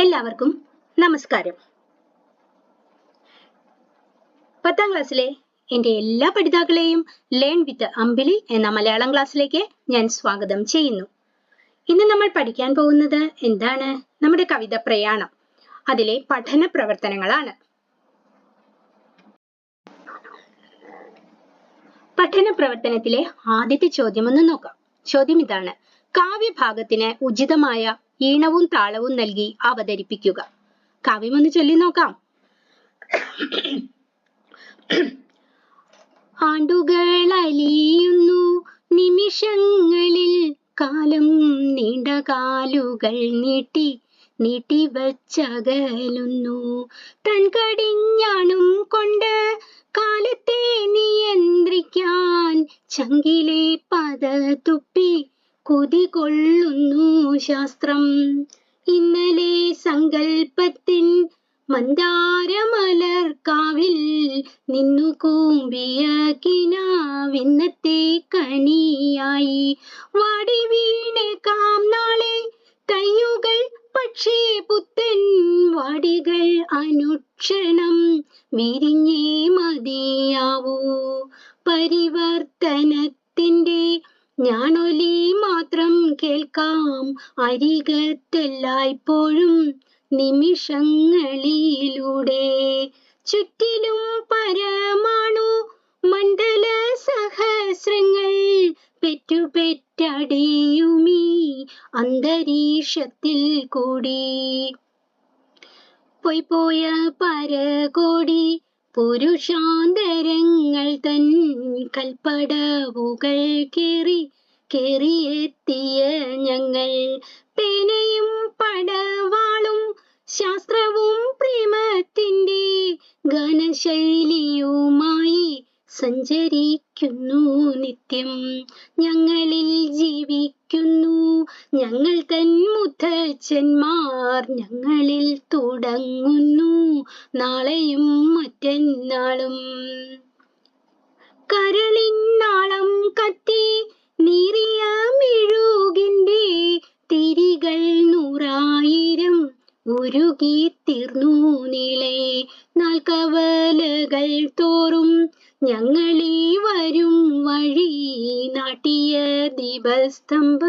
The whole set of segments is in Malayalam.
എല്ലാവർക്കും നമസ്കാരം. പത്താം ക്ലാസ്സിലെ എന്റെ എല്ലാ പഠിതാക്കളെയും ലേൺ വിത്ത് അമ്പിളി എന്ന മലയാളം ക്ലാസ്സിലേക്ക് ഞാൻ സ്വാഗതം ചെയ്യുന്നു. ഇന്ന് നമ്മൾ പഠിക്കാൻ പോകുന്നത് എന്താണ്? നമ്മുടെ കവിത പ്രയാണം. അതിലെ പഠന പ്രവർത്തനങ്ങളാണ്. പഠന പ്രവർത്തനത്തിലെ ആദ്യത്തെ ചോദ്യം ഒന്ന് നോക്കാം. ചോദ്യം ഇതാണ്. കാവ്യഭാഗത്തിന് ഉചിതമായ ഈണവും താളവും നൽകി അവതരിപ്പിക്കുക. കാവ്യം ഒന്ന് ചൊല്ലി നോക്കാം. ആണ്ടുകൾ അലിയുന്നു. നിമിഷങ്ങളിൽ കാലം നീണ്ട കാലുകൾ നീട്ടി നീട്ടി വച്ചകലുന്നു. തൻ കടിഞ്ഞാണും കൊണ്ട് കാലത്തെ നിയന്ത്രിക്കാൻ ചങ്കിലെ പത തുപ്പി കുതികൊള്ളുന്നു ശാസ്ത്രം. ഇന്നലെ സങ്കൽപ്പത്തിൻ മന്ദാരമലർക്കാവിൽ നിന്നു കൂമ്പിയ കിനാവിന്നത്തെ കണിയായി. വാടി കാം നാളെ തയ്യുകൾ പക്ഷേ പുത്തൻ വാടികൾ അനുക്ഷണം. വിരിഞ്ഞേ അരികത്തെല്ലായ്പ്പോഴും നിമിഷങ്ങളിലൂടെ. ചുറ്റിലും പരമാണു മണ്ഡല സഹസ്രങ്ങൾ പെറ്റുപെറ്റടിയുമീ അന്തരീക്ഷത്തിൽ കൂടി. പൊയ്പോയ പോയ പരകോടി പുരുഷാന്തരങ്ങൾ തൻ കൽപ്പടവുകൾ കേറി കേറിയെത്തിയ ഞങ്ങൾ. പേനയും പടവാളും ശാസ്ത്രവും പ്രേമത്തിന്റെ ഗാനശൈലിയുമായി സഞ്ചരിക്കുന്നു നിത്യം. ഞങ്ങളിൽ ജീവിക്കുന്നു ഞങ്ങൾ തൻ മുത്തച്ഛന്മാർ. ഞങ്ങളിൽ തുടങ്ങുന്നു നാളെയും മറ്റന്നാളും. നാളം കത്തി നീറിയ മെഴുകിന്റെ തിരികൾ നൂറായിരം ഉരുകി തീർന്നു നീളെ. നാൽക്കവലകൾ തോറും ഞങ്ങളീ വരും വഴി നാട്ടിയ ദീപസ്തംഭ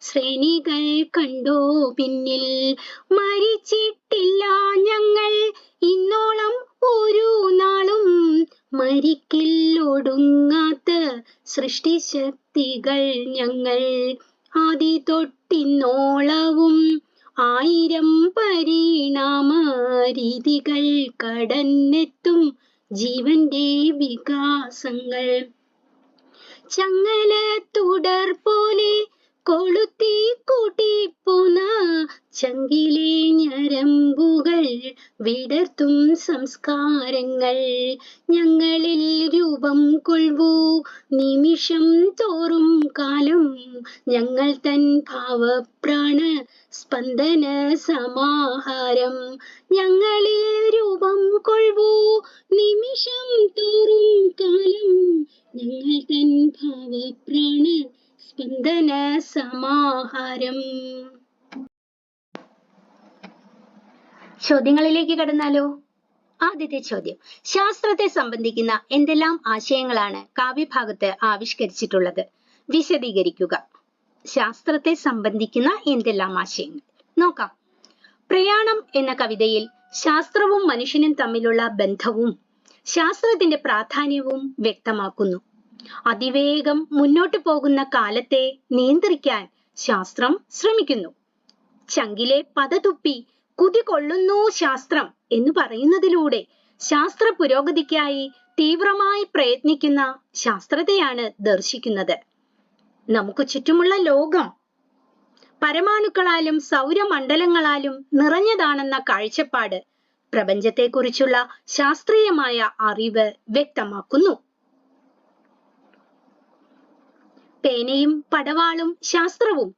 ശ്രേണികൾ കണ്ടോ പിന്നിൽ. മരിച്ചിട്ടില്ല ഞങ്ങൾ ഇന്നോളം ഒരു നാളും മരിക്കില്ലൊടുങ്ങാത്ത സൃഷ്ടിശക്തികൾ ജീവന്റെ വികാസങ്ങൾ. ചങ്ങല തുടർ പോലെ കൊളുത്തി കൂട്ടിപ്പോന്ന ചങ്കിലെ ഞരമ്പുകൾ വിടർത്തും സംസ്കാരങ്ങൾ. ഞങ്ങളിൽ രൂപം കൊള്ളൂ നിമിഷം തോറും കാലം ഞങ്ങൾ തൻ ഭാവപ്രാണ സ്പന്ദന സമാഹാരം. ഞങ്ങളിൽ രൂപം കൊള്ളൂ നിമിഷം തോറും കാലം ഞങ്ങൾ തൻ ഭാവപ്രാണ സ്പന്ദന സമാഹാരം. ചോദ്യങ്ങളിലേക്ക് കടന്നാലോ? ആദ്യത്തെ ചോദ്യം. ശാസ്ത്രത്തെ സംബന്ധിക്കുന്ന എന്തെല്ലാം ആശയങ്ങളാണ് കാവ്യഭാഗത്ത് ആവിഷ്കരിച്ചിട്ടുള്ളത്? വിശദീകരിക്കുക. ശാസ്ത്രത്തെ സംബന്ധിക്കുന്ന എന്തെല്ലാം ആശയങ്ങൾ? നോക്കാം. പ്രയാണം എന്ന കവിതയിൽ ശാസ്ത്രവും മനുഷ്യനും തമ്മിലുള്ള ബന്ധവും ശാസ്ത്രത്തിന്റെ പ്രാധാന്യവും വ്യക്തമാക്കുന്നു. അതിവേഗം മുന്നോട്ട് പോകുന്ന കാലത്തെ നിയന്ത്രിക്കാൻ ശാസ്ത്രം ശ്രമിക്കുന്നു. ചങ്കിലെ പതതുപ്പി കുതികൊള്ളുന്നു ശാസ്ത്രം എന്ന് പറയുന്നതിലൂടെ ശാസ്ത്ര പുരോഗതിക്കായി തീവ്രമായി പ്രയത്നിക്കുന്ന ശാസ്ത്രത്തെയാണ് ദർശിക്കുന്നത്. നമുക്ക് ചുറ്റുമുള്ള ലോകം പരമാണുക്കളാലും സൗരമണ്ഡലങ്ങളാലും നിറഞ്ഞതാണെന്ന കാഴ്ചപ്പാട് പ്രപഞ്ചത്തെക്കുറിച്ചുള്ള ശാസ്ത്രീയമായ അറിവ് വ്യക്തമാക്കുന്നു. പേനയും പടവാളും ശാസ്ത്രവും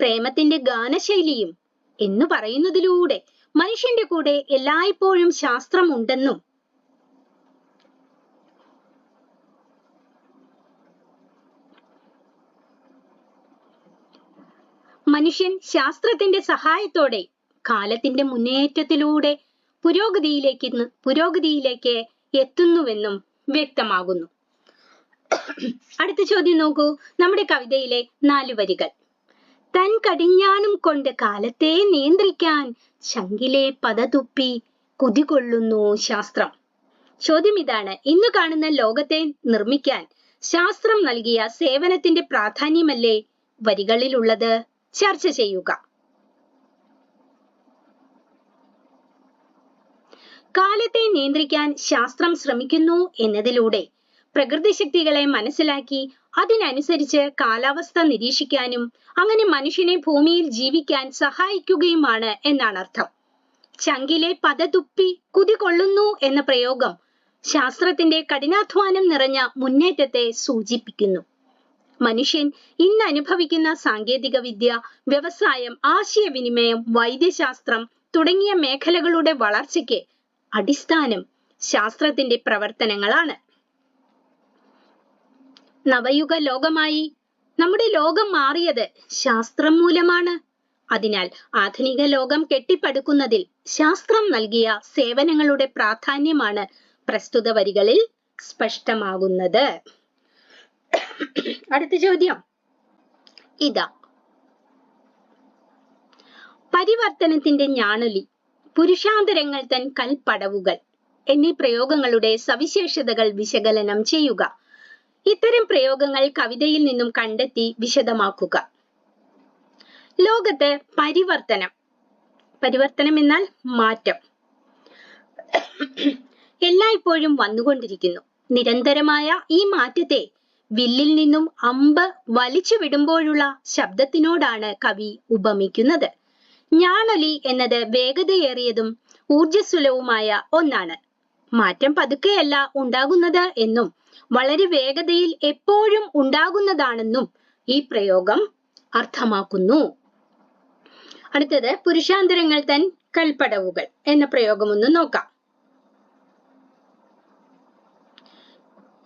പ്രേമത്തിന്റെ ഗാനശൈലിയും എന്ന് പറയുന്നതിലൂടെ മനുഷ്യന്റെ കൂടെ എല്ലായ്പ്പോഴും ശാസ്ത്രം ഉണ്ടെന്നും മനുഷ്യൻ ശാസ്ത്രത്തിന്റെ സഹായത്തോടെ കാലത്തിന്റെ മുന്നേറ്റത്തിലൂടെ പുരോഗതിയിലേക്ക് പുരോഗതിയിലേക്ക് എത്തുന്നുവെന്നും വ്യക്തമാകുന്നു. അടുത്ത ചോദ്യം നോക്കൂ. നമ്മുടെ കവിതയിലെ നാല് വരികൾ. തൻ കടിഞ്ഞാണും കൊണ്ട് കാലത്തെ നിയന്ത്രിക്കാൻ ശങ്കിലെ പതതുപ്പി കുതികൊള്ളുന്നു ശാസ്ത്രം. ചോദ്യം ഇതാണ്. ഇന്ന് കാണുന്ന ലോകത്തെ നിർമ്മിക്കാൻ ശാസ്ത്രം നൽകിയ സേവനത്തിന്റെ പ്രാധാന്യമല്ലേ വരികളിലുള്ളത്? ചർച്ച ചെയ്യുക. കാലത്തെ നിയന്ത്രിക്കാൻ ശാസ്ത്രം ശ്രമിക്കുന്നു എന്നതിലൂടെ പ്രകൃതി ശക്തികളെ മനസ്സിലാക്കി അതിനനുസരിച്ച് കാലാവസ്ഥ നിരീക്ഷിക്കാനും അങ്ങനെ മനുഷ്യനെ ഭൂമിയിൽ ജീവിക്കാൻ സഹായിക്കുകയുമാണ് എന്നാണ് അർത്ഥം. ചങ്കിലെ പതതുപ്പി കുതികൊള്ളുന്നു എന്ന പ്രയോഗം ശാസ്ത്രത്തിന്റെ കഠിനാധ്വാനം നിറഞ്ഞ മുന്നേറ്റത്തെ സൂചിപ്പിക്കുന്നു. മനുഷ്യൻ ഇന്ന് അനുഭവിക്കുന്ന സാങ്കേതിക വിദ്യ വ്യവസായം ആശയവിനിമയം വൈദ്യശാസ്ത്രം തുടങ്ങിയ മേഖലകളുടെ വളർച്ചയ്ക്ക് അടിസ്ഥാനം ശാസ്ത്രത്തിന്റെ പ്രവർത്തനങ്ങളാണ്. നവയുഗ ലോകമായി നമ്മുടെ ലോകം മാറിയത് ശാസ്ത്രം മൂലമാണ്. അതിനാൽ ആധുനിക ലോകം കെട്ടിപ്പടുക്കുന്നതിൽ ശാസ്ത്രം നൽകിയ സേവനങ്ങളുടെ പ്രാധാന്യമാണ് പ്രസ്തുത വരികളിൽ സ്പഷ്ടമാകുന്നത്. അടുത്ത ചോദ്യം. ഇതാ. പരിവർത്തനത്തിന്റെ ഞാണൊലി പുരുഷാന്തരങ്ങൾ തൻ കൽപ്പടവുകൾ എന്നീ പ്രയോഗങ്ങളുടെ സവിശേഷതകൾ വിശകലനം ചെയ്യുക. ഇത്തരം പ്രയോഗങ്ങൾ കവിതയിൽ നിന്നും കണ്ടെത്തി വിശദമാക്കുക. ലോകത്തെ പരിവർത്തനം. പരിവർത്തനം എന്നാൽ മാറ്റം. എല്ലായ്പ്പോഴും വന്നുകൊണ്ടിരിക്കുന്നു. നിരന്തരമായ ഈ മാറ്റത്തെ വില്ലിൽ നിന്നും അമ്പ് വലിച്ചു വിടുമ്പോഴുള്ള ശബ്ദത്തിനോടാണ് കവി ഉപമിക്കുന്നത്. ഞാണൊലി എന്നത് വേഗതയേറിയതും ഊർജസ്വലവുമായ ഒന്നാണ്. മാറ്റം പതുക്കെയല്ല ഉണ്ടാകുന്നത് എന്നും വളരെ വേഗതയിൽ എപ്പോഴും ഉണ്ടാകുന്നതാണെന്നും ഈ പ്രയോഗം അർത്ഥമാക്കുന്നു. അടുത്തത് പുരുഷാന്തരങ്ങൾ തൻ കൽപ്പടവുകൾ എന്ന പ്രയോഗം ഒന്ന് നോക്കാം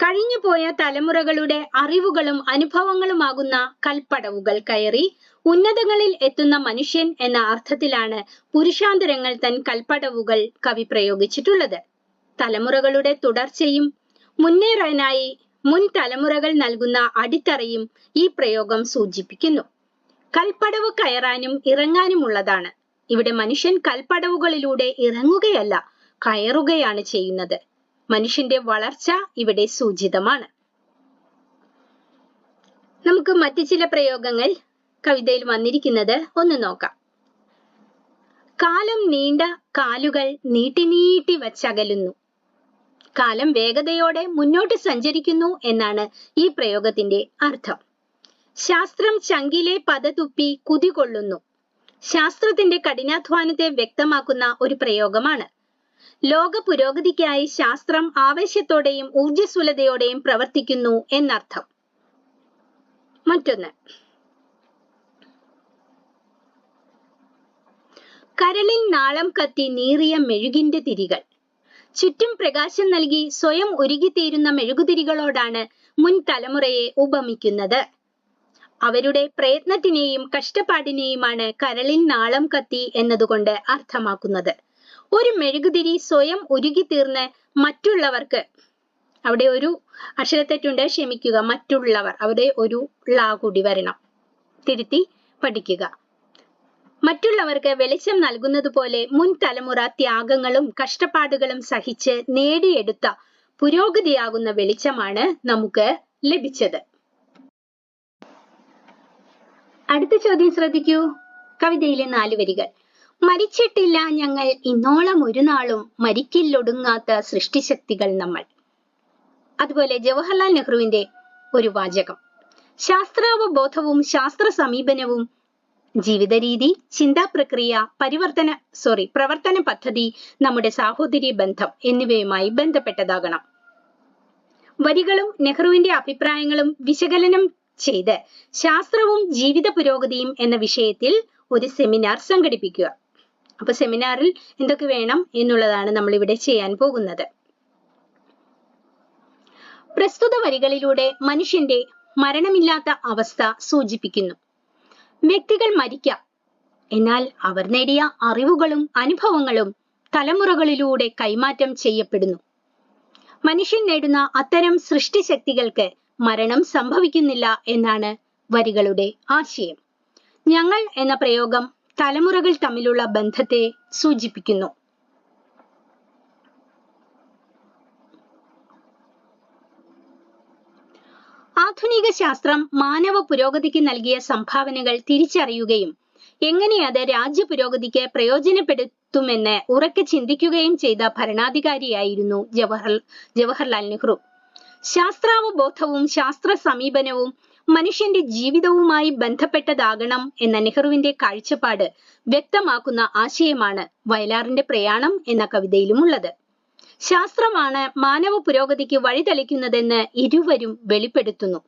കഴിഞ്ഞുപോയ തലമുറകളുടെ അറിവുകളും അനുഭവങ്ങളുമാകുന്ന കൽപ്പടവുകൾ കയറി ഉന്നതങ്ങളിൽ എത്തുന്ന മനുഷ്യൻ എന്ന അർത്ഥത്തിലാണ് പുരുഷാന്തരങ്ങൾ തൻ കൽപ്പടവുകൾ കവി പ്രയോഗിച്ചിട്ടുള്ളത്. തലമുറകളുടെ തുടർച്ചയും മുന്നേറാനായി മുൻ തലമുറകൾ നൽകുന്ന അടിത്തറയും ഈ പ്രയോഗം സൂചിപ്പിക്കുന്നു. കൽപ്പടവ് കയറാനും ഇറങ്ങാനുമുള്ളതാണ്. ഇവിടെ മനുഷ്യൻ കൽപ്പടവുകളിലൂടെ ഇറങ്ങുകയല്ല കയറുകയാണ് ചെയ്യുന്നത്. മനുഷ്യന്റെ വളർച്ച ഇവിടെ സൂചിതമാണ്. നമുക്ക് മറ്റു ചില പ്രയോഗങ്ങൾ കവിതയിൽ വന്നിരിക്കുന്നത് ഒന്ന് നോക്കാം. കാലം നീണ്ട കാലുകൾ നീട്ടി നീട്ടി വച്ചകലുന്നു. കാലം വേഗതയോടെ മുന്നോട്ട് സഞ്ചരിക്കുന്നു എന്നാണ് ഈ പ്രയോഗത്തിന്റെ അർത്ഥം. ശാസ്ത്രം ചങ്കിലെ പദതുപ്പി കുതികൊള്ളുന്നു. ശാസ്ത്രത്തിന്റെ കഠിനാധ്വാനത്തെ വ്യക്തമാക്കുന്ന ഒരു പ്രയോഗമാണ്. ലോക പുരോഗതിക്കായി ശാസ്ത്രം ആവേശത്തോടെയും ഊർജസ്വലതയോടെയും പ്രവർത്തിക്കുന്നു എന്നർത്ഥം. മറ്റൊന്ന്. കരളിൽ നാളം കത്തി നീറിയ മെഴുകിന്റെ തിരികൾ. ചുറ്റും പ്രകാശം നൽകി സ്വയം ഒരുകിത്തീരുന്ന മെഴുകുതിരികളോടാണ് മുൻ തലമുറയെ ഉപമിക്കുന്നത്. അവരുടെ പ്രയത്നത്തിനെയും കഷ്ടപ്പാടിനെയുമാണ് കരളിൽ നാളം കത്തി എന്നതുകൊണ്ട് അർത്ഥമാക്കുന്നത്. ഒരു മെഴുകുതിരി സ്വയം ഉരുകിത്തീർന്ന് മറ്റുള്ളവർക്ക് അവിടെ ഒരു അക്ഷരത്തെറ്റുണ്ട് ക്ഷമിക്കുക മറ്റുള്ളവർ അവിടെ ഒരു ള കൂടി വരണം. തിരുത്തി പഠിക്കുക. മറ്റുള്ളവർക്ക് വെളിച്ചം നൽകുന്നത് പോലെ മുൻ തലമുറ ത്യാഗങ്ങളും കഷ്ടപ്പാടുകളും സഹിച്ച് നേടിയെടുത്ത പുരോഗതിയാകുന്ന വെളിച്ചമാണ് നമുക്ക് ലഭിച്ചത്. അടുത്ത ചോദ്യം ശ്രദ്ധിക്കൂ. കവിതയിലെ നാല് വരികൾ. മരിച്ചിട്ടില്ല ഞങ്ങൾ ഇന്നോളം ഒരു നാളും മരിക്കില്ലൊടുങ്ങാത്ത സൃഷ്ടിശക്തികൾ നമ്മൾ. അതുപോലെ ജവഹർലാൽ നെഹ്റുവിന്റെ ഒരു വാചകം. ശാസ്ത്രാവബോധവും ശാസ്ത്ര സമീപനവും ജീവിത രീതി ചിന്താ പ്രക്രിയ പരിവർത്തന സോറി പ്രവർത്തന പദ്ധതി നമ്മുടെ സാഹോദര്യ ബന്ധം എന്നിവയുമായി ബന്ധപ്പെട്ടതാകണം. വരികളും നെഹ്റുവിന്റെ അഭിപ്രായങ്ങളും വിശകലനം ചെയ്ത് ശാസ്ത്രവും ജീവിത പുരോഗതിയും എന്ന വിഷയത്തിൽ ഒരു സെമിനാർ സംഘടിപ്പിക്കുക. അപ്പൊ സെമിനാറിൽ എന്തൊക്കെ വേണം എന്നുള്ളതാണ് നമ്മൾ ഇവിടെ ചെയ്യാൻ പോകുന്നത്. പ്രസ്തുത വരികളിലൂടെ മനുഷ്യന്റെ മരണമില്ലാത്ത അവസ്ഥ സൂചിപ്പിക്കുന്നു. വ്യക്തികൾ മരിക്കാം. എന്നാൽ അവർ നേടിയ അറിവുകളും അനുഭവങ്ങളും തലമുറകളിലൂടെ കൈമാറ്റം ചെയ്യപ്പെടുന്നു. മനുഷ്യൻ നേടുന്ന അത്തരം സൃഷ്ടിശക്തികൾക്ക് മരണം സംഭവിക്കുന്നില്ല എന്നാണ് വരികളുടെ ആശയം. ഞങ്ങൾ എന്ന പ്രയോഗം തലമുറകൾ തമ്മിലുള്ള ബന്ധത്തെ സൂചിപ്പിക്കുന്നു. ആധുനിക ശാസ്ത്രം മാനവ പുരോഗതിക്ക് നൽകിയ സംഭാവനകൾ തിരിച്ചറിയുകയും എങ്ങനെ അത് രാജ്യ പുരോഗതിക്ക് പ്രയോജനപ്പെടുത്തുമെന്ന് ഉറക്കെ ചിന്തിക്കുകയും ചെയ്ത ഭരണാധികാരിയായിരുന്നു ജവഹർ ജവഹർലാൽ നെഹ്റു. ശാസ്ത്രാവബോധവും ശാസ്ത്ര സമീപനവും മനുഷ്യന്റെ ജീവിതവുമായി ബന്ധപ്പെട്ടതാകണം എന്ന നെഹ്റുവിന്റെ കാഴ്ചപ്പാട് വ്യക്തമാക്കുന്ന ആശയമാണ് വയലാറിന്റെ പ്രയാണം എന്ന കവിതയിലുമുള്ളത്. ശാസ്ത്രമാണ് മാനവ പുരോഗതിക്ക് വഴിതെളിക്കുന്നതെന്ന് ഇരുവരും വെളിപ്പെടുത്തുന്നു.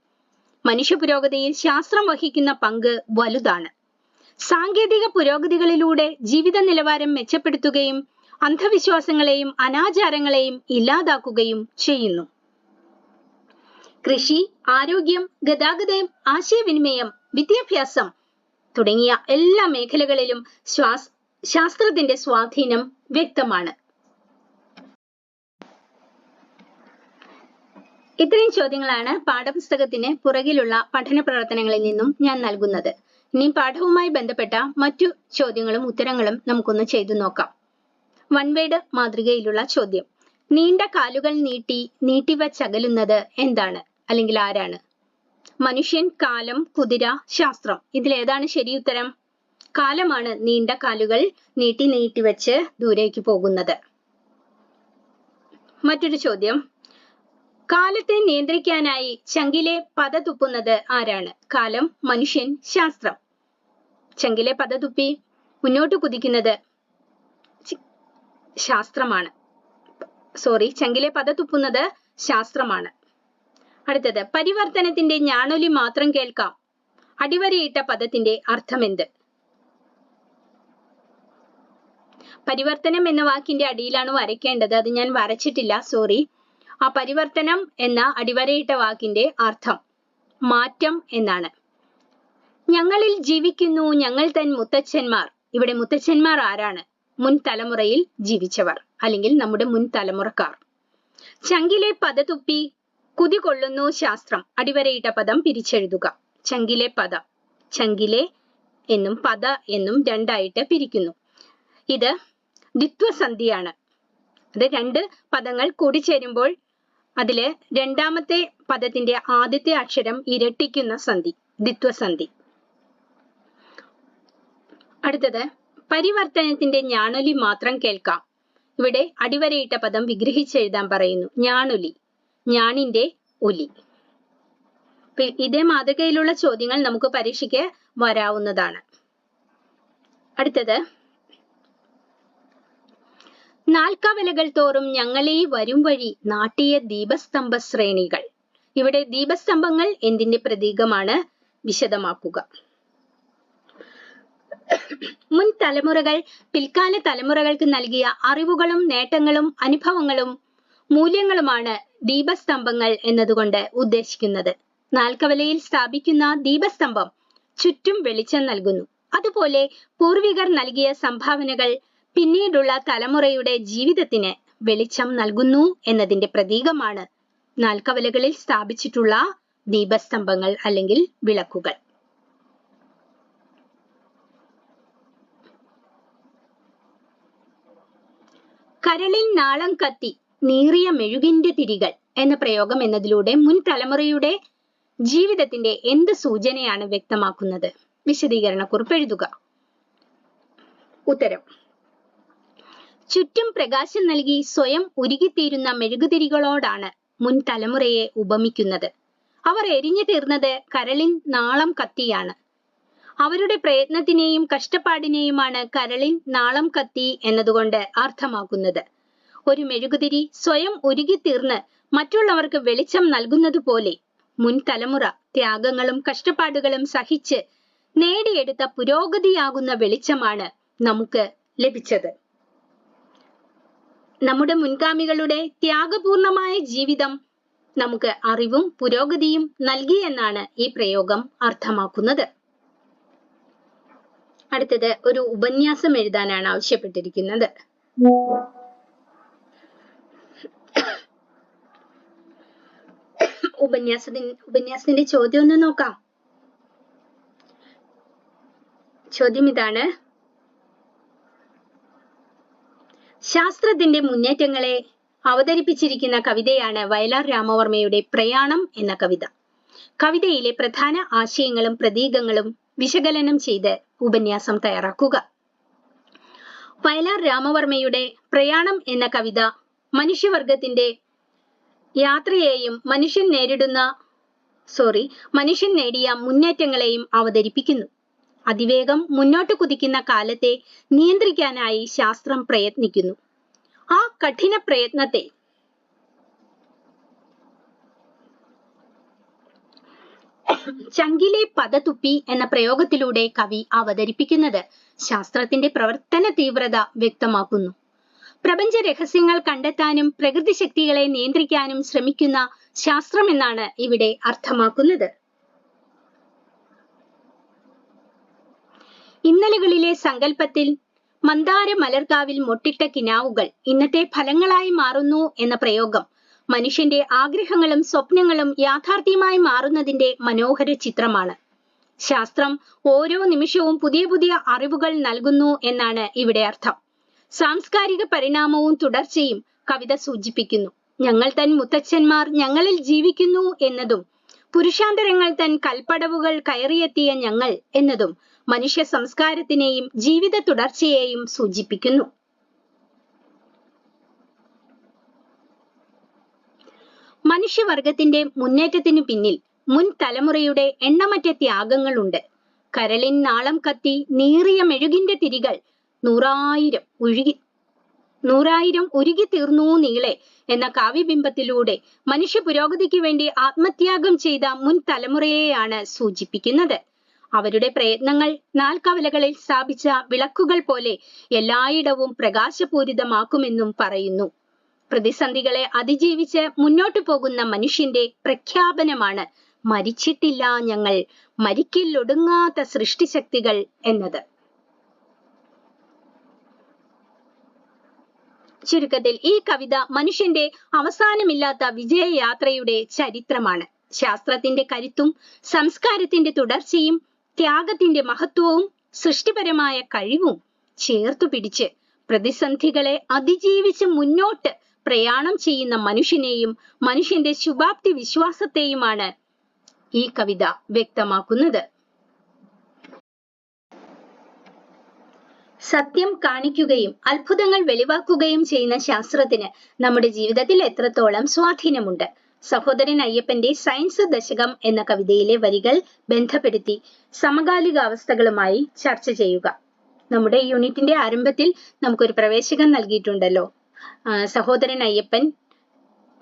മനുഷ്യ പുരോഗതിയിൽ ശാസ്ത്രം വഹിക്കുന്ന പങ്ക് വലുതാണ്. സാങ്കേതിക പുരോഗതികളിലൂടെ ജീവിത നിലവാരം മെച്ചപ്പെടുത്തുകയും അന്ധവിശ്വാസങ്ങളെയും അനാചാരങ്ങളെയും ഇല്ലാതാക്കുകയും ചെയ്യുന്നു. കൃഷി ആരോഗ്യം ഗതാഗതം ആശയവിനിമയം വിദ്യാഭ്യാസം തുടങ്ങിയ എല്ലാ മേഖലകളിലും ശ്വാസ് ശാസ്ത്രത്തിന്റെ സ്വാധീനം വ്യക്തമാണ്. ഇത്രയും ചോദ്യങ്ങളാണ് പാഠപുസ്തകത്തിന് പുറകിലുള്ള പഠന പ്രവർത്തനങ്ങളിൽ നിന്നും ഞാൻ നൽകുന്നത്. ഇനി പാഠവുമായി ബന്ധപ്പെട്ട മറ്റു ചോദ്യങ്ങളും ഉത്തരങ്ങളും നമുക്കൊന്ന് ചെയ്തു നോക്കാം. വൺവേഡ് മാതൃകയിലുള്ള ചോദ്യം. നീണ്ട കാലുകൾ നീട്ടി നീട്ടിവച്ചകലുന്നത് എന്താണ്? അല്ലെങ്കിൽ ആരാണ്? മനുഷ്യൻ കാലം കുതിര ശാസ്ത്രം. ഇതിൽ ഏതാണ് ശരി ഉത്തരം? കാലമാണ് നീണ്ട കാലുകൾ നീട്ടി നീട്ടി നീട്ടിവെച്ച് ദൂരേക്ക് പോകുന്നത്. മറ്റൊരു ചോദ്യം. കാലത്തെ നിയന്ത്രിക്കാനായി ചങ്കിലെ പത തുപ്പുന്നത് ആരാണ്? കാലം മനുഷ്യൻ ശാസ്ത്രം. ചങ്കിലെ പത തുപ്പി മുന്നോട്ട് കുതിക്കുന്നത് ശാസ്ത്രമാണ്. സോറി ചങ്കിലെ പത തുപ്പുന്നത് ശാസ്ത്രമാണ്. അടുത്തത് പരിവർത്തനത്തിന്റെ ഞാണൊലി മാത്രം കേൾക്കാം. അടിവരയിട്ട പദത്തിന്റെ അർത്ഥമെന്ത്? പരിവർത്തനം എന്ന വാക്കിന്റെ അടിയിലാണ് വരയ്ക്കേണ്ടത്. അത് ഞാൻ വരച്ചിട്ടില്ല. സോറി ആ പരിവർത്തനം എന്ന അടിവരയിട്ട വാക്കിന്റെ അർത്ഥം മാറ്റം എന്നാണ്. ഞങ്ങളിൽ ജീവിക്കുന്നു ഞങ്ങൾ തൻ മുത്തച്ഛന്മാർ. ഇവിടെ മുത്തച്ഛന്മാർ ആരാണ്? മുൻ തലമുറയിൽ ജീവിച്ചവർ അല്ലെങ്കിൽ നമ്മുടെ മുൻ തലമുറക്കാർ. ചങ്കിലെ പദതുപ്പി കുതി കൊള്ളുന്നു ശാസ്ത്രം. അടിവരയിട്ട പദം പിരിച്ചെഴുതുക. ചങ്കിലെ പദം. ചങ്കിലെ എന്നും പദ എന്നും രണ്ടായിട്ട് പിരിക്കുന്നു. ഇത് ദ്വിത്വസന്ധിയാണ്. അത് രണ്ട് പദങ്ങൾ കൂടിച്ചേരുമ്പോൾ അതിൽ രണ്ടാമത്തെ പദത്തിന്റെ ആദ്യത്തെ അക്ഷരം ഇരട്ടിക്കുന്ന സന്ധി ദ്വിത്വസന്ധി. അടുത്തത് പരിവർത്തനത്തിന്റെ ഞാണൊലി മാത്രം കേൾക്കാം. ഇവിടെ അടിവരയിട്ട പദം വിഗ്രഹിച്ചെഴുതാൻ പറയുന്നു ഞാണൊലി ഞാണിന്റെ ഒലി. ഇതേ മാതൃകയിലുള്ള ചോദ്യങ്ങൾ നമുക്ക് പരീക്ഷയ്ക്ക് വരാവുന്നതാണ്. അടുത്തത് നാൽക്കവലകൾ തോറും ഞങ്ങളെ വരും വഴി നാട്ടിയ ദീപസ്തംഭ ശ്രേണികൾ. ഇവിടെ ദീപസ്തംഭങ്ങൾ എന്തിന്റെ പ്രതീകമാണ്? വിശദമാക്കുക. മുൻ തലമുറകൾ പിൽക്കാല തലമുറകൾക്ക് നൽകിയ അറിവുകളും നേട്ടങ്ങളും അനുഭവങ്ങളും മൂല്യങ്ങളുമാണ് ദീപസ്തംഭങ്ങൾ എന്നതുകൊണ്ട് ഉദ്ദേശിക്കുന്നത്. നാൽക്കവലയിൽ സ്ഥാപിക്കുന്ന ദീപസ്തംഭം ചുറ്റും വെളിച്ചം നൽകുന്നു. അതുപോലെ പൂർവികർ നൽകിയ സംഭാവനകൾ പിന്നീടുള്ള തലമുറയുടെ ജീവിതത്തിന് വെളിച്ചം നൽകുന്നു എന്നതിന്റെ പ്രതീകമാണ് നാൽക്കവലകളിൽ സ്ഥാപിച്ചിട്ടുള്ള ദീപസ്തംഭങ്ങൾ അല്ലെങ്കിൽ വിളക്കുകൾ. കരളിൽ നാളം കത്തി നീറിയ മെഴുകിന്റെ തിരികൾ എന്ന പ്രയോഗം എന്നതിലൂടെ മുൻ തലമുറയുടെ ജീവിതത്തിന്റെ എന്ത് സൂചനയാണ് വ്യക്തമാക്കുന്നത്? വിശദീകരണക്കുറിപ്പ് എഴുതുക. ഉത്തരം. ചുറ്റും പ്രകാശം നൽകി സ്വയം ഉരുകിത്തീരുന്ന മെഴുകുതിരികളോടാണ് മുൻ തലമുറയെ ഉപമിക്കുന്നത്. അവർ എരിഞ്ഞു തീർന്നത് കരളിൻ നാളം കത്തിയാണ്. അവരുടെ പ്രയത്നത്തിനെയും കഷ്ടപ്പാടിനെയുമാണ് കരളിൻ നാളം കത്തി എന്നതുകൊണ്ട് അർത്ഥമാക്കുന്നത്. ഒരു മെഴുകുതിരി സ്വയം ഉരുകിത്തീർന്ന് മറ്റുള്ളവർക്ക് വെളിച്ചം നൽകുന്നത് പോലെ മുൻ തലമുറ ത്യാഗങ്ങളും കഷ്ടപ്പാടുകളും സഹിച്ച് നേടിയെടുത്ത പുരോഗതിയാകുന്ന വെളിച്ചമാണ് നമുക്ക് ലഭിച്ചത്. നമ്മുടെ മുൻഗാമികളുടെ ത്യാഗപൂർണമായ ജീവിതം നമുക്ക് അറിവും പുരോഗതിയും നൽകി എന്നാണ് ഈ പ്രയോഗം അർത്ഥമാക്കുന്നത്. അടുത്തത് ഒരു ഉപന്യാസം എഴുതാനാണ് ആവശ്യപ്പെട്ടിരിക്കുന്നത്. ഉപന്യാസത്തിന് ഉപന്യാസത്തിന്റെ ചോദ്യം ഒന്ന് നോക്കാം. ചോദ്യം ഇതാണ്. ശാസ്ത്രത്തിന്റെ മുന്നേറ്റങ്ങളെ അവതരിപ്പിച്ചിരിക്കുന്ന കവിതയാണ് വയലാർ രാമവർമ്മയുടെ പ്രയാണം എന്ന കവിത. കവിതയിലെ പ്രധാന ആശയങ്ങളും പ്രതീകങ്ങളും വിശകലനം ചെയ്ത് ഉപന്യാസം തയ്യാറാക്കുക. വയലാർ രാമവർമ്മയുടെ പ്രയാണം എന്ന കവിത മനുഷ്യവർഗത്തിന്റെ യാത്രയെയും മനുഷ്യൻ നേരിടുന്ന സോറി മനുഷ്യൻ നേടിയ മുന്നേറ്റങ്ങളെയും അവതരിപ്പിക്കുന്നു. അതിവേഗം മുന്നോട്ട് കുതിക്കുന്ന കാലത്തെ നിയന്ത്രിക്കാനായി ശാസ്ത്രം പ്രയത്നിക്കുന്നു. ആ കഠിന പ്രയത്നത്തെ ചങ്കിലെ പദതുപ്പി എന്ന പ്രയോഗത്തിലൂടെ കവി അവതരിപ്പിക്കുന്നത് ശാസ്ത്രത്തിന്റെ പ്രവർത്തന തീവ്രത വ്യക്തമാക്കുന്നു. പ്രപഞ്ച രഹസ്യങ്ങൾ കണ്ടെത്താനും പ്രകൃതി ശക്തികളെ നിയന്ത്രിക്കാനും ശ്രമിക്കുന്ന ശാസ്ത്രം എന്നാണ് ഇവിടെ അർത്ഥമാക്കുന്നത്. ഇന്നലകളിലെ സങ്കല്പത്തിൽ മന്ദാര മലർകാവിൽ മൊട്ടിട്ട കിനാവുകൾ ഇന്നത്തെ ഫലങ്ങളായി മാറുന്നു എന്ന പ്രയോഗം മനുഷ്യന്റെ ആഗ്രഹങ്ങളും സ്വപ്നങ്ങളും യാഥാർത്ഥ്യമായി മാറുന്നതിന്റെ മനോഹര ചിത്രമാണ്. ശാസ്ത്രം ഓരോ നിമിഷവും പുതിയ പുതിയ അറിവുകൾ നൽകുന്നു എന്നാണ് ഇവിടെ അർത്ഥം. സാംസ്കാരിക പരിണാമവും തുടർച്ചയും കവിത സൂചിപ്പിക്കുന്നു. ഞങ്ങൾ തൻ മുത്തച്ഛന്മാർ ഞങ്ങളിൽ ജീവിക്കുന്നു എന്നതും പുരുഷാന്തരങ്ങൾ തൻ കൽപ്പടവുകൾ കയറിയെത്തിയ ഞങ്ങൾ എന്നതും മനുഷ്യ സംസ്കാരത്തിനെയും ജീവിത തുടർച്ചയെയും സൂചിപ്പിക്കുന്നു. മനുഷ്യവർഗത്തിന്റെ മുന്നേറ്റത്തിനു പിന്നിൽ മുൻ തലമുറയുടെ എണ്ണമറ്റ ത്യാഗങ്ങളുണ്ട്. കരളിൻ നാളം കത്തി നീറിയ മെഴുകിന്റെ തിരികൾ നൂറായിരം ഒഴുകി നൂറായിരം ഉരുകി തീർന്നു നീളെ എന്ന കാവ്യബിംബത്തിലൂടെ മനുഷ്യ പുരോഗതിക്ക് വേണ്ടി ആത്മത്യാഗം ചെയ്ത മുൻ തലമുറയെയാണ് സൂചിപ്പിക്കുന്നത്. അവരുടെ പ്രയത്നങ്ങൾ നാൽക്കവലകളിൽ സ്ഥാപിച്ച വിളക്കുകൾ പോലെ എല്ലായിടവും പ്രകാശപൂരിതമാക്കുമെന്നും പറയുന്നു. പ്രതിസന്ധികളെ അതിജീവിച്ച് മുന്നോട്ടു പോകുന്ന മനുഷ്യന്റെ പ്രഖ്യാപനമാണ് മരിച്ചിട്ടില്ല ഞങ്ങൾ മരിക്കില്ലൊടുങ്ങാത്ത സൃഷ്ടിശക്തികൾ എന്നത്. ചുരുക്കത്തിൽ ഈ കവിത മനുഷ്യന്റെ അവസാനമില്ലാത്ത വിജയയാത്രയുടെ ചരിത്രമാണ്. ശാസ്ത്രത്തിന്റെ കരുത്തും സംസ്കാരത്തിന്റെ തുടർച്ചയും ത്യാഗത്തിന്റെ മഹത്വവും സൃഷ്ടിപരമായ കഴിവും ചേർത്തു പിടിച്ച് പ്രതിസന്ധികളെ അതിജീവിച്ച് മുന്നോട്ട് പ്രയാണം ചെയ്യുന്ന മനുഷ്യനെയും മനുഷ്യന്റെ ശുഭാപ്തി വിശ്വാസത്തെയുമാണ് ഈ കവിത വ്യക്തമാക്കുന്നത്. സത്യം കാണിക്കുകയും അത്ഭുതങ്ങൾ വെളിവാക്കുകയും ചെയ്യുന്ന ശാസ്ത്രത്തിന് നമ്മുടെ ജീവിതത്തിൽ എത്രത്തോളം സ്വാധീനമുണ്ട്? സഹോദരൻ അയ്യപ്പന്റെ സയൻസ് ദശകം എന്ന കവിതയിലെ വരികൾ ബന്ധപ്പെടുത്തി സമകാലിക അവസ്ഥകളുമായി ചർച്ച ചെയ്യുക. നമ്മുടെ യൂണിറ്റിന്റെ ആരംഭത്തിൽ നമുക്കൊരു പ്രവേശകം നൽകിയിട്ടുണ്ടല്ലോ. സഹോദരൻ അയ്യപ്പൻ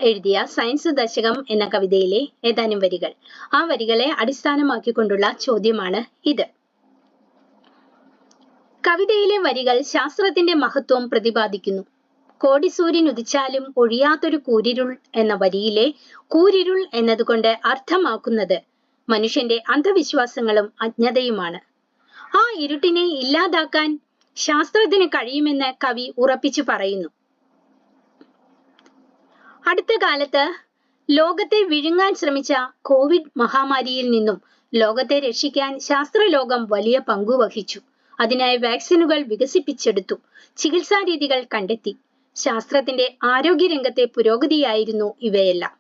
എഴുതിയ സയൻസ് ദശകം എന്ന കവിതയിലെ ഏതാനും വരികൾ. ആ വരികളെ അടിസ്ഥാനമാക്കിക്കൊണ്ടുള്ള ചോദ്യമാണ് ഇത്. കവിതയിലെ വരികൾ ശാസ്ത്രത്തിന്റെ മഹത്വം പ്രതിപാദിക്കുന്നു. കോടി സൂര്യൻ ഉദിച്ചാലും ഒഴിയാത്തൊരു കൂരിരുൾ എന്ന വരിയിലെ കൂരിരുൾ എന്നതുകൊണ്ട് അർത്ഥമാക്കുന്നത് മനുഷ്യന്റെ അന്ധവിശ്വാസങ്ങളും അജ്ഞതയുമാണ്. ആ ഇരുട്ടിനെ ഇല്ലാതാക്കാൻ ശാസ്ത്രത്തിന് കഴിയുമെന്ന് കവി ഉറപ്പിച്ചു പറയുന്നു. അടുത്ത കാലത്ത് ലോകത്തെ വിഴുങ്ങാൻ ശ്രമിച്ച കോവിഡ് മഹാമാരിയിൽ നിന്നും ലോകത്തെ രക്ഷിക്കാൻ ശാസ്ത്രലോകം വലിയ പങ്കുവഹിച്ചു അതിനായി വാക്സിനുകൾ വികസിപ്പിച്ചെടുത്തു. ചികിത്സാ രീതികൾ കണ്ടെത്തി. ശാസ്ത്രത്തിന്റെ ആരോഗ്യരംഗത്തെ പുരോഗതിയായിരുന്നു ഇവയെല്ലാം.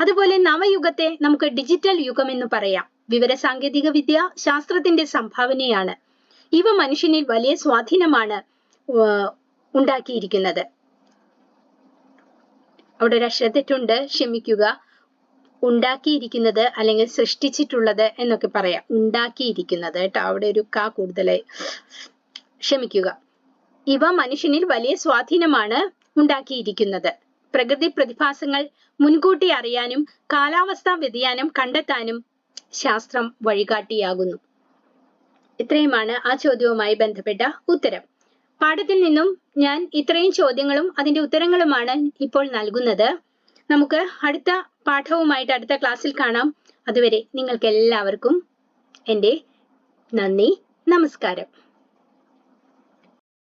അതുപോലെ നവയുഗത്തെ നമുക്ക് ഡിജിറ്റൽ യുഗം എന്ന് പറയാം. വിവര സാങ്കേതിക വിദ്യ ശാസ്ത്രത്തിന്റെ സംഭാവനയാണ്. ഇവ മനുഷ്യനിൽ വലിയ സ്വാധീനമാണ് ഉണ്ടാക്കിയിരിക്കുന്നത്. അവിടെ ഒരു അക്ഷരത്തെറ്റുണ്ട് ക്ഷമിക്കുക. ഉണ്ടാക്കിയിരിക്കുന്നത് അല്ലെങ്കിൽ സൃഷ്ടിച്ചിട്ടുള്ളത് എന്നൊക്കെ പറയാം. ഉണ്ടാക്കിയിരിക്കുന്നത് കേട്ടോ. അവിടെ ഒരു ക കൂടുതലായി. ക്ഷമിക്കുക. ഇവ മനുഷ്യനിൽ വലിയ സ്വാധീനമാണ്. ഉണ്ടാക്കിയിരിക്കുന്നത്. പ്രകൃതി പ്രതിഭാസങ്ങൾ മുൻകൂട്ടി അറിയാനും കാലാവസ്ഥാ വ്യതിയാനം കണ്ടെത്താനും ശാസ്ത്രം വഴികാട്ടിയാകുന്നു. ഇത്രയുമാണ് ആ ചോദ്യവുമായി ബന്ധപ്പെട്ട ഉത്തരം. പാഠത്തിൽ നിന്നും ഞാൻ ഇത്രയും ചോദ്യങ്ങളും അതിന്റെ ഉത്തരങ്ങളുമാണ് ഇപ്പോൾ നൽകുന്നത്. നമുക്ക് അടുത്ത പാഠവുമായിട്ട് അടുത്ത ക്ലാസ്സിൽ കാണാം. അതുവരെ നിങ്ങൾക്ക് എല്ലാവർക്കും എന്റെ നന്ദി നമസ്കാരം.